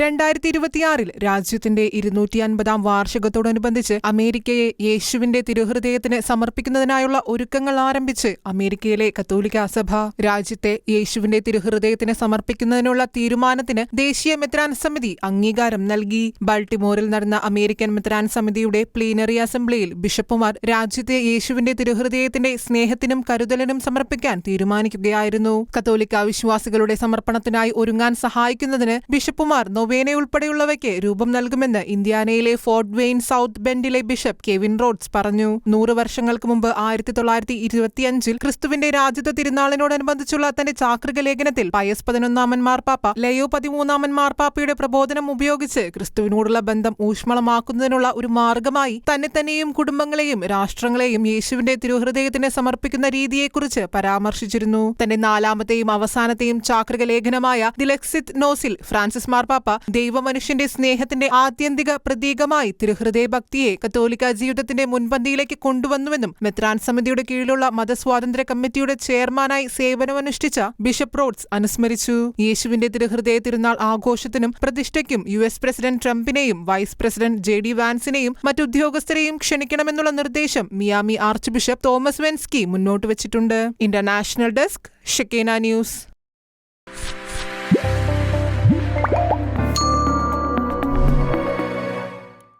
രണ്ടായിരത്തി ഇരുപത്തിയാറിൽ രാജ്യത്തിന്റെ ഇരുന്നൂറ്റി അൻപതാം വാർഷികത്തോടനുബന്ധിച്ച് അമേരിക്കയെ യേശുവിന്റെ തിരുഹൃദയത്തിന് സമർപ്പിക്കുന്നതിനായുള്ള ഒരുക്കങ്ങൾ ആരംഭിച്ച് അമേരിക്കയിലെ കത്തോലിക്ക സഭ രാജ്യത്തെ യേശുവിന്റെ തിരുഹൃദയത്തിന് സമർപ്പിക്കുന്നതിനുള്ള തീരുമാനത്തിന് ദേശീയ മെത്രാൻ സമിതി അംഗീകാരം നൽകി. ബാൾട്ടിമോറിൽ നടന്ന അമേരിക്കൻ മെത്രാൻ സമിതിയുടെ പ്ലീനറി അസംബ്ലിയിൽ ബിഷപ്പുമാർ രാജ്യത്തെ യേശുവിന്റെ തിരുഹൃദയത്തിന്റെ സ്നേഹത്തിനും കരുതലിനും സമർപ്പിക്കാൻ തീരുമാനിക്കുകയായിരുന്നു. കത്തോലിക്ക വിശ്വാസികളുടെ സമർപ്പണത്തിനായി ഒരുങ്ങാൻ സഹായിക്കുന്നതിന് ബിഷപ്പുമാർ നൊവേനയുൾപ്പെടെയുള്ളവയ്ക്ക് രൂപം നൽകുമെന്ന് ഇന്ത്യാനയിലെ ഫോർട്ട് വെയിൻ സൗത്ത് ബെൻഡിലെ ബിഷപ്പ് കെവിൻ റോഡ്സ് പറഞ്ഞു. നൂറ് വർഷങ്ങൾക്ക് മുമ്പ് ആയിരത്തി തൊള്ളായിരത്തി ഇരുപത്തിയഞ്ചിൽ ക്രിസ്തുവിന്റെ രാജ്യത്ത് തിരുനാളിനോടനുബന്ധിച്ചുള്ള തന്റെ ചാക്രിക ലേഖനത്തിൽ പയസ് പതിനൊന്നാമൻ മാർപ്പാപ്പ ലയോ പതിമൂന്നാമൻ മാർപ്പാപ്പയുടെ പ്രബോധനം ഉപയോഗിച്ച് ക്രിസ്തുവിനോടുള്ള ബന്ധം ഊഷ്മളമാക്കുന്നതിനുള്ള ഒരു മാർഗമായി തന്നെ തന്നെയും കുടുംബങ്ങളെയും രാഷ്ട്രങ്ങളെയും യേശുവിന്റെ തിരുഹൃദയത്തിന് സമർപ്പിക്കുന്ന രീതിയെക്കുറിച്ച് പരാമർശിച്ചിരുന്നു. തന്റെ നാലാമത്തെയും അവസാനത്തെയും ചാക്രിക ലേഖനമായ ദിലക്സിത് നോസിൽ ഫ്രാൻസിസ് മാർപ്പാപ്പ ദൈവമനുഷ്യന്റെ സ്നേഹത്തിന്റെ ആത്യന്തിക പ്രതീകമായി തിരുഹൃദയ ഭക്തിയെ കത്തോലിക്ക ജീവിതത്തിന്റെ മുൻപന്തിയിലേക്ക് കൊണ്ടുവന്നുവെന്നും മെത്രാൻ സമിതിയുടെ കീഴിലുള്ള മതസ്വാതന്ത്ര്യ കമ്മിറ്റിയുടെ ചെയർമാനായി സേവനമനുഷ്ഠിച്ച ബിഷപ്പ് റോഡ്സ് അനുസ്മരിച്ചു. യേശുവിന്റെ തിരുഹൃദയ തിരുനാൾ ആഘോഷത്തിനും പ്രതിഷ്ഠയ്ക്കും യു എസ് പ്രസിഡന്റ് ട്രംപിനെയും വൈസ് പ്രസിഡന്റ് ജെ ഡി വാൻസിനെയും മറ്റുദ്യോഗസ്ഥരെയും ക്ഷണിക്കണമെന്നുള്ള നിർദ്ദേശം Miami archbishop Thomas Wenski മുന്നോട്ട് വെച്ചിട്ടുണ്ട്. International desk Shekinah news.